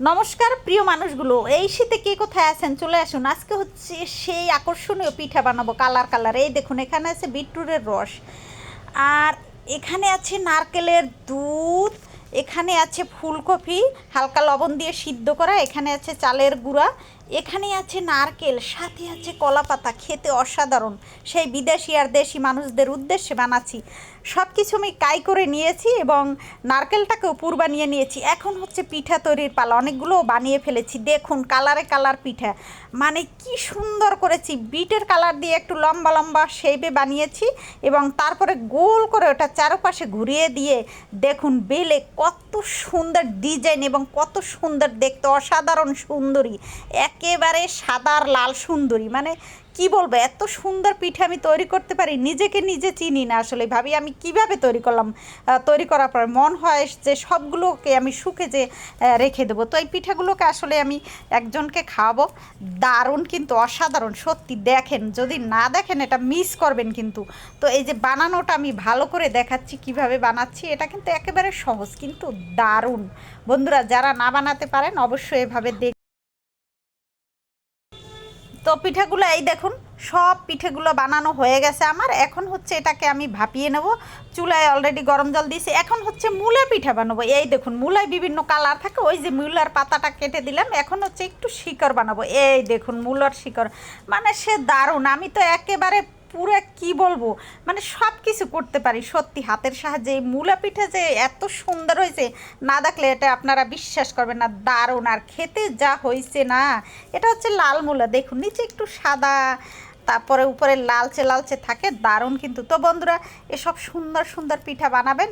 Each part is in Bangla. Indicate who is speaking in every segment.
Speaker 1: নমস্কার, প্রিয় মানুষগুলো। এই শীতে কে কোথায় আছেন? চলে আসুন। আজকে হচ্ছে সেই আকর্ষণীয় পিঠা বানাবো, কালার কালার। এই দেখুন, এখানে আছে বিটরুটের রস। আর এখানে আছে নারকেলের দুধ, এখানে আছে ফুলকপি, হালকা লবণ দিয়ে সিদ্ধ করা, এখানে আছে চালের গুঁড়া এখানে আছে নারকেল, সাথে আছে কলা পাতা খেতে অসাধারণ। সেই বিদেশি আর দেশি মানুষদের উদ্দেশ্যে বানাচ্ছি। সব কিছু আমি কাই করে নিয়েছি এবং নারকেলটাকেও পুর বানিয়ে নিয়েছি। এখন হচ্ছে পিঠা তৈরির পালা। অনেকগুলো বানিয়ে ফেলেছি। দেখুন, কালারে কালার পিঠা। মানে কি সুন্দর করেছি। বিটের কালার দিয়ে একটু লম্বা লম্বা শেপে বানিয়েছি এবং তারপরে গোল করে ওটা চারপাশে ঘুরিয়ে দিয়ে দেখুন, বেলে কত সুন্দর ডিজাইন এবং কত সুন্দর দেখতে অসাধারণ সুন্দরী একেবারে সাদার লাল সুন্দরী মানে কি বলব, এত সুন্দর পিঠে আমি তৈরি করতে পারি, নিজেকে নিজে চিনি না আসলে ভাবি, আমি কীভাবে তৈরি করলাম তৈরি করার পর মন হয় যে সবগুলোকে আমি শুকে যে রেখে দেবো। তো এই পিঠাগুলোকে আসলে আমি একজনকে খাওয়াবো, দারুণ কিন্তু অসাধারণ, সত্যি দেখেন, যদি না দেখেন এটা মিস করবেন কিন্তু। তো এই যে বানানোটা আমি ভালো করে দেখাচ্ছি, কীভাবে বানাচ্ছি, এটা কিন্তু একেবারে সহজ কিন্তু দারুণ। বন্ধুরা, যারা না বানাতে পারেন অবশ্যই এভাবে দেখ তো পিঠেগুলো এই দেখুন, সব পিঠেগুলো বানানো হয়ে গেছে আমার। এখন হচ্ছে এটাকে আমি ভাপিয়ে নেব। চুলায় অলরেডি গরম জল দিয়েছি। এখন হচ্ছে মূলা পিঠা বানাবো। এই দেখুন, মূলায় বিভিন্ন কালার থাকে। ওই যে মূলার পাতাটা কেটে দিলাম। এখন হচ্ছে একটু শিকড় বানাবো। এই দেখুন, মূলার শিকড়। মানে সে দারুণ। আমি তো একেবারে পুরো কি বলব? মানে সব কিছু করতে পারি সত্যি। হাতের সাহায্যে, মূলা পিঠা যে এত সুন্দর হয়েছে, না দেখলে এটা আপনারা বিশ্বাস করবেন না, দারুণ। আর খেতে যা হয়েছে না, এটা হচ্ছে লাল মূলা। দেখুন, নিচে একটু সাদা, তারপরে উপরে লালচে লালচে থাকে, দারুণ কিন্তু। তো বন্ধুরা, এসব সুন্দর সুন্দর পিঠা বানাবেন।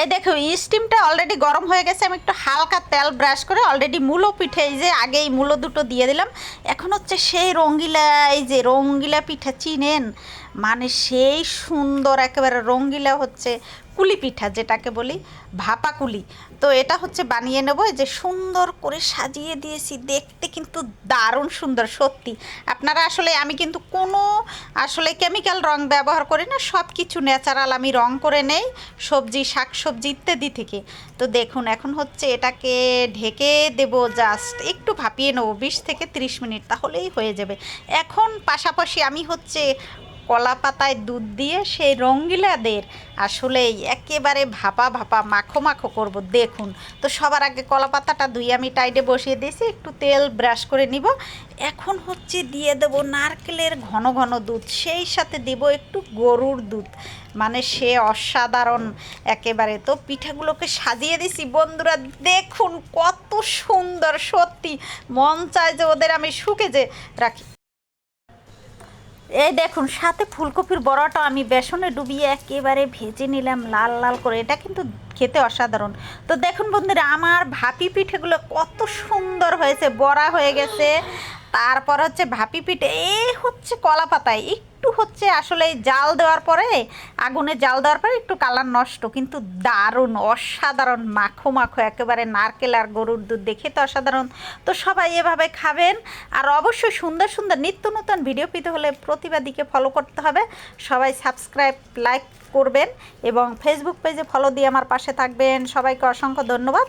Speaker 1: এই দেখো স্টিমটা অলরেডি গরম হয়ে গেছে। আমি একটু হালকা তেল ব্রাশ করে অলরেডি মূলো পিঠে, এই যে আগেই মূলো দুটো দিয়ে দিলাম। এখন হচ্ছে সেই রঙ্গিলা, এই যে রঙ্গিলা পিঠা, চিনেন? মানে সেই সুন্দর একেবারে রঙ্গিলা হচ্ছে কুলি পিঠা যেটাকে বলি ভাপা কুলি তো এটা হচ্ছে বানিয়ে নেব যে সুন্দর করে সাজিয়ে দিয়েছি, দেখতে কিন্তু দারুণ সুন্দর, সত্যি। আপনারা আসলে, আমি কিন্তু কোনো আসলে কেমিক্যাল রং ব্যবহার করি না সব কিছু ন্যাচারাল আমি রং করে নেই, সবজি শাক সবজি ইত্যাদি থেকে। তো দেখুন, এখন হচ্ছে এটাকে ঢেকে দেব জাস্ট একটু ভাপিয়ে নেব, বিশ থেকে ত্রিশ মিনিট, তাহলেই হয়ে যাবে। এখন পাশাপাশি আমি হচ্ছে কলা পাতায় দুধ দিয়ে সেই রঙ্গিলাদের আসলে একেবারে ভাপা ভাপা মাখো মাখো করব, দেখুন। তো সবার আগে কলা পাতাটা ধুয়ে আমি টাইডে বসিয়ে দিয়েছি, একটু তেল ব্রাশ করে নিব। এখন হচ্ছে দিয়ে দেব নারকেলের ঘন ঘন দুধ, সেই সাথে দেব একটু গরুর দুধ। মানে সে অসাধারণ একেবারে। তো পিঠাগুলোকে সাজিয়ে দিছি, বন্ধুরা, দেখুন কত সুন্দর, সত্যি। মন চায় যে ওদের আমি শুকে যে রাখি। এই দেখুন, সাথে ফুলকপির বড়াটা আমি বেসনে ডুবিয়ে একেবারে ভেজে নিলাম লাল লাল করে। এটা কিন্তু খেতে অসাধারণ। তো দেখুন বন্ধুরা, আমার ভাপি পিঠেগুলো কত সুন্দর হয়েছে, বড়া হয়ে গেছে। তারপর হচ্ছে ভাপি পিঠে এই হচ্ছে কলা পাতায় একটু হচ্ছে আসলে জাল দেওয়ার পরে, আগুনে জাল দেওয়ার পরে একটু কালার নষ্ট, কিন্তু দারুণ, অসাধারণ, মাখো মাখো, একেবারে নারকেল আর গরুর দুধ দেখে তো অসাধারণ। তো সবাই এভাবে খাবেন, আর অবশ্যই সুন্দর সুন্দর নিত্য নতুন ভিডিও পেতে হলে প্রতিবাদীকে ফলো করতে হবে। সবাই সাবস্ক্রাইব লাইক করবেন এবং ফেসবুক পেজে ফলো দিয়ে আমার পাশে থাকবেন। সবাইকে অসংখ্য ধন্যবাদ।